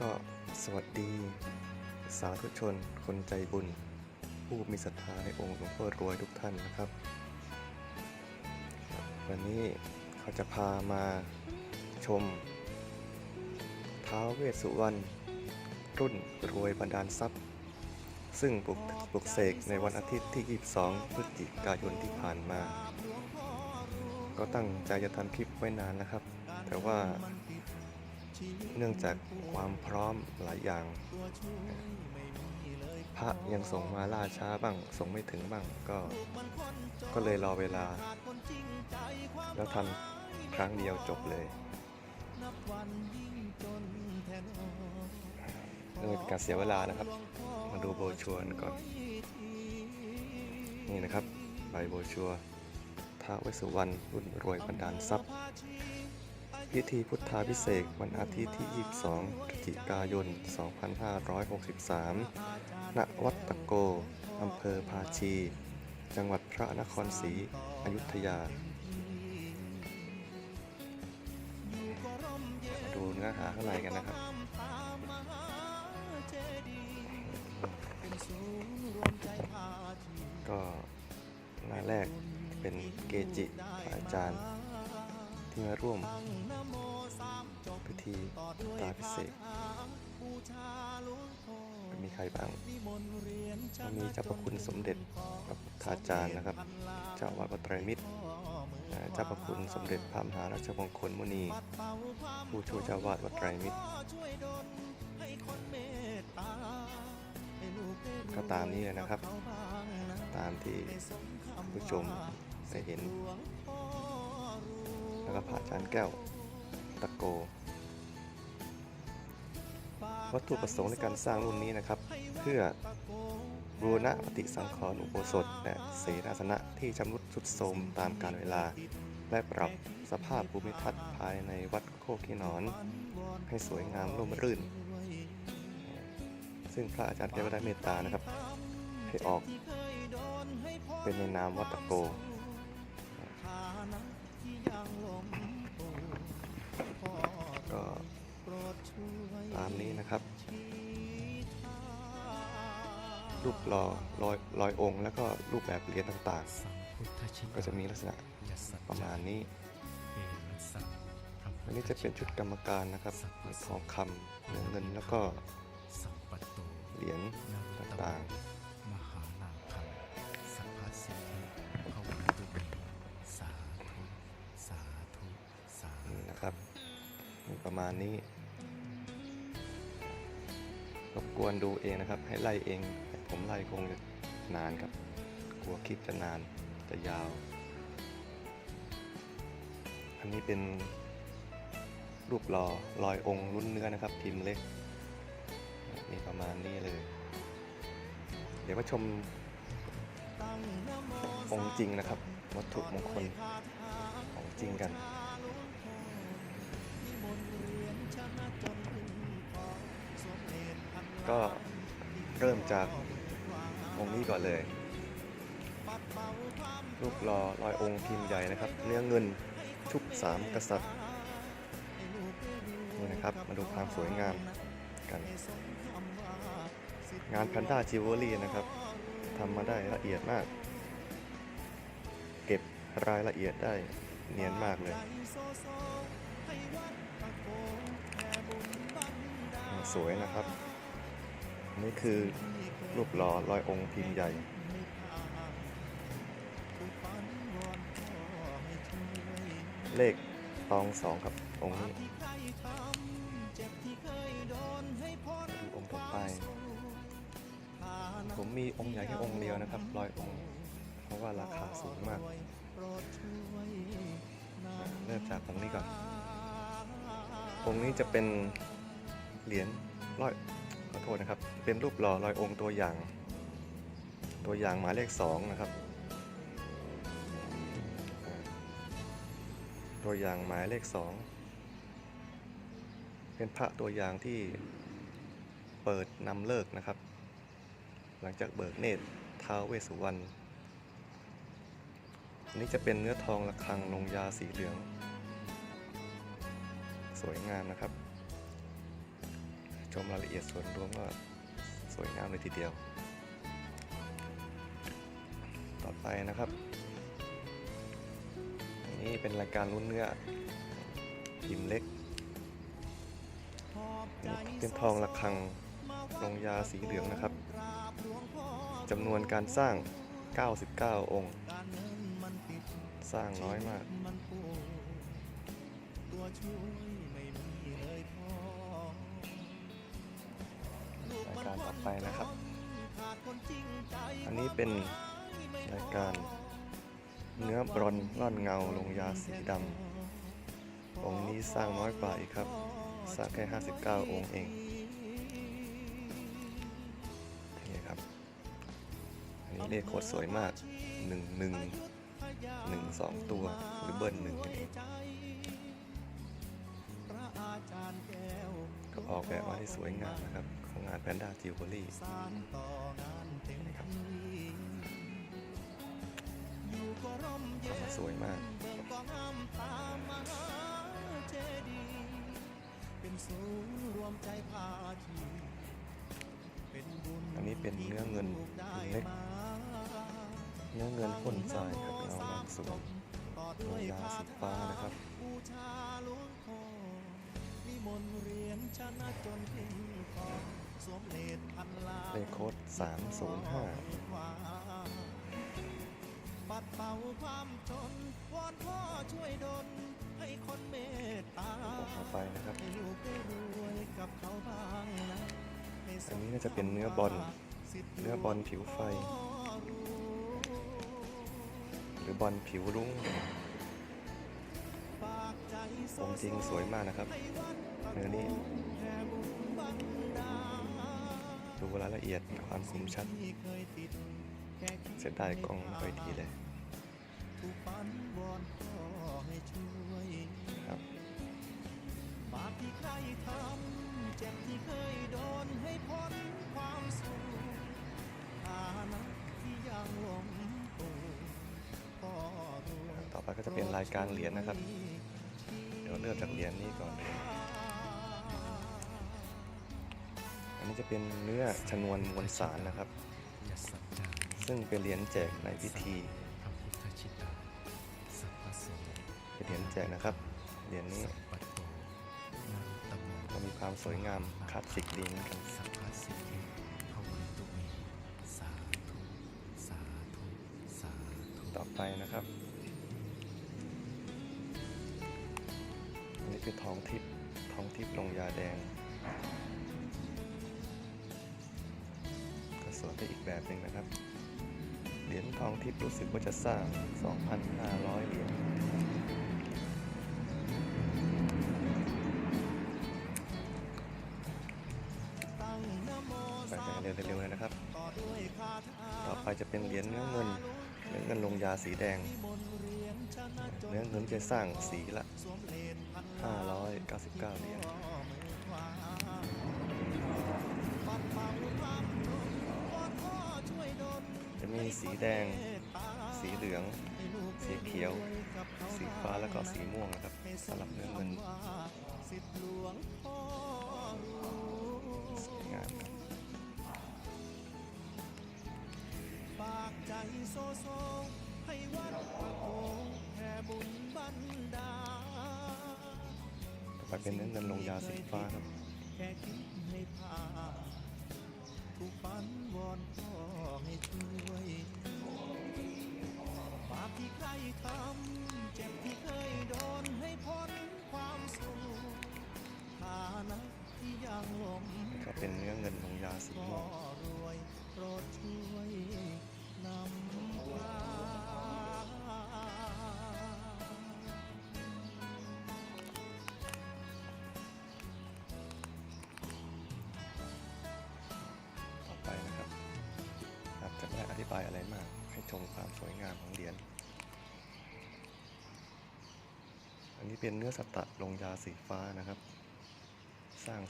ก็สวัสดี สาธุชน คนใจบุญ ผู้มีศรัทธาในองค์หลวงพ่อรวยทุกท่านนะครับ วันนี้เขาจะพามาชมท้าวเวสสุวรรณรุ่นรวยบันดาลทรัพย์ ซึ่งปลุกปลุกเสกในวันอาทิตย์ที่ 22 พฤศจิกายนที่ผ่านมา ก็ตั้งใจจะทำคลิปไว้นานนะครับ แต่ว่า เนื่องจากความพร้อมหลายอย่าง พระยังส่งมาล่าช้าบ้าง ส่งไม่ถึงบ้างก็ ก็เลยรอเวลา แล้วทำครั้งเดียวจบเลยเนื่อการเสียเวลานะครับ มาดูโบชัวร์กันก่อน นี่นะครับ ใบโบชัวร์ท้าวเวสสุวรรณรุ่นรวยบันดาลทรัพย์ พิธีพุทธาพิเศษวันอาทิตย์ที่ 22พฤศจิกายน 2563 ณ วัดตะโก อำเภอภาชี จังหวัดพระนครศรีอยุธยามาดูเนื้อหาข้างในกันนะครับก็หน้าแรกเป็นเกจิอาจารย์ ที่มาร่วมพิธีตาพิเศษมีใครบ้างมีเจ้าพระคุณสมเด็จพระพุทธาจารย์นะครับ เจ้าวาดวัดไตรมิตรเจ้าพระคุณสมเด็จพระมหาราชมงคลมุนี ผู้ช่วยเจ้าอาวาดวัดไตรมิตรก็ตามนี้เลยนะครับ ตามที่ผู้ชมได้เห็น พระอาจารย์แก้ว ตะโก วัตถุประสงค์ในการสร้างรุ่นนี้นะครับ เพื่อบูรณะปฏิสังขรณ์อุโบสถและเสนาสนะที่ชำรุดทรุดโทรมตามกาลเวลา และปรับสภาพภูมิทัศน์ภายในวัดโคกขีนอน ให้สวยงามร่มรื่น ซึ่งพระอาจารย์แก้วได้เมตตานะครับ ให้ออกเป็นในนามวัดตะโก ตามนี้นะครับ รูปหล่อลอยลอยองค์ แล้วก็รูปแบบเหรียญต่างๆ ก็จะมีลักษณะประมาณนี้ อันนี้จะเป็นชุดกรรมการนะครับมีทองคำเนื้อเงินแล้วก็เหรียญต่างๆมหานาคังสัพพสิทธิภวันตุเมสาธุสาธุสาธุนี่นะครับมีประมาณนี้ รบกวนดูเองนะครับ ให้ไล่เอง ผมไล่คงจะนานครับ กลัวคลิปจะนานจะยาว อันนี้เป็นรูปหล่อลอยองค์รุ่นเนื้อนะครับพิมพ์เล็กนี่ประมาณนี้เลย เดี๋ยวมาชมองค์จริงนะครับ วัตถุมงคลของจริงกัน ก็เริ่มจากองค์นี้ก่อนเลย รูปหล่อลอยองค์พิมพ์ใหญ่นะครับ เนื้อเงินชุบสามกษัตริย์นี่นะครับ มาดูความสวยงามกัน งานพันด้าจิวเวลรี่นะครับทำมาได้ละเอียดมาก เก็บรายละเอียดได้เนียนมากเลย สวยนะครับ นี่คือรูปหล่อลอยองค์พิมพ์ใหญ่เลขตองสองครับองค์นี้ดูองค์ต่อไป ผมมีองค์ใหญ่แค่องค์เดียวนะครับลอยองค์ เพราะว่าราคาสูงมากเริ่มจากตรงนี้ก่อน องค์นี้จะเป็นเหรียญร้อย ขอโทษนะครับ เป็นรูปหล่อลอยองค์ตัวอย่าง ตัวอย่างหมายเลขสองนะครับ ตัวอย่างหมายเลขสองเป็นพระตัวอย่างที่เปิดนำเลิกนะครับ หลังจากเบิกเนตรท้าวเวสุวรรณอันนี้จะเป็นเนื้อทองระฆังลงยาสีเหลือง สวยงามนะครับ มรายละเอียดส่วนรวมก็สวยงามเลยทีเดียว ต่อไปนะครับนนี้เป็นรายการลุ้นเนื้อพิมเล็กเป็นทองระฆังลงยาสีเหลืองนะครับจำนวนการสร้าง 99 องค์ สร้างน้อยมาก ต่อไปนะครับ อันนี้เป็นรายการเนื้อบรอนร่อนเงาลงยาสีดำองค์นี้สร้างน้อยกว่าอีกครับ สร้างแค่ 59 องค์เองนี่ครับ อันนี้เลขโคตรสวยมาก 1 1 1 2 ตัวหรือเบิ้ลหนึ่งก็ออกแบบมาได้สวยงามนะครับ งงานแพนด้าจิวเวลรี่นะครับทำมาสวยมากอันนี้เป็นเนื้อเงินเล็ก เนื้อเงินพ่นทรายครับเงามากสวยลงยาสีฟ้านะครับเล ขโค้ด305 ปัดเป่าความจนวอนพ่อช่วยดลให้คนเมตตาต่อไปนะครับ ให้ลูกได้รวยกับเขาบ้างนะให้สอันมนี้น่าจะเป็นเนื้อบอลสิทธิ์เนื้อบอลผิวไฟ หรือบอลผิวรุ้งฝากใจโซองค์จริงสวยมากนะครับเนื้อนี้ ดูรายละเอียดความคมชัดเสียดายกล้องไม่ค่อยดีเลยครับบาปที่ใครทำเจ็บที่เคยโดนให้พ้นความสูญฐานะที่ยังหลงปูพ่อรวยต่อไปก็จะเป็นรายการเหรียญนะครับ เดี๋ยวเริ่มจากเหรียญนี้ก่อนเลย จะเป็นเนื้อชนวนมวลสารนะครับ ซึ่งเป็นเหรียญแจกในพิธีเป็นเหรียญแจกนะครับ เหรียญนี้มก็มีความสวยงามคลาสสิกดีเหมือนกันสัพพสิทธิภวันตุเมสาธุสาธุสาธุต่อไปนะครับอันนี้คือทองทิพย์ทองทิพย์ลงยาแดง สวยไปอีกแบบหนึ่งนะครับ เหรียญทองทิพย์รู้สึกว่าจะสร้าง 2,500 เหรียญไปกันเร็วๆเลยนะครับ ต่อไปจะเป็นเหรียญเนื้อเงินเนื้อเงินลงยาสีแดงเรียนชนะจนเนื้อเงินจะสร้างสีละสวมเลนพัน599 เหรียญ มีสีแดง สีเหลืองให้ลูกสีเขียวกับเขาสีฟ้าแล้วก็สีม่วงนะครับสำหรับเนื้อเงินว่าสิทธิ์หลวงพ่อรู้สวยงามครับฝากใจโซโซให้วัดพระโคแผ่บุญบันดาลต่อไปเป็นเนื้อเงินลงยาสีฟ้าครับแค่คิดให้พา ทุกฝันวอนพ่อให้ช่วยบาปที่ใครท บายอะไรมาก ให้ชมความสวยงามของเหรียญ อันนี้เป็นเนื้อสตะลงยาสีฟ้านะครับ สร้าง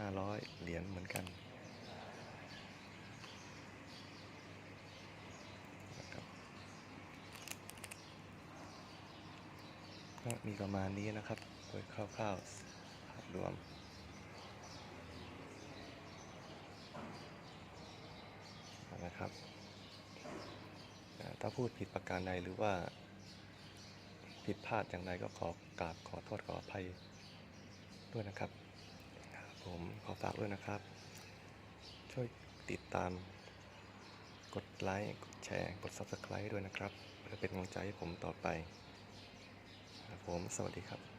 2,500 เหรียญเหมือนกันนะครับก็มีประมาณนี้นะครับ โดยคร่าวๆรวม นะครับอ่าถ้า พูดผิดประการใดหรือว่า ผิดพลาดอย่างไรก็ขอกราบขอโทษขออภัยด้วยนะครับ ผมขอฝากด้วยนะครับ ช่วยติดตาม กดไลค์กดแชร์กด Subscribe ด้วยนะครับเพื่อเป็นกำลังใจให้ผมต่อไป ผมสวัสดีครับ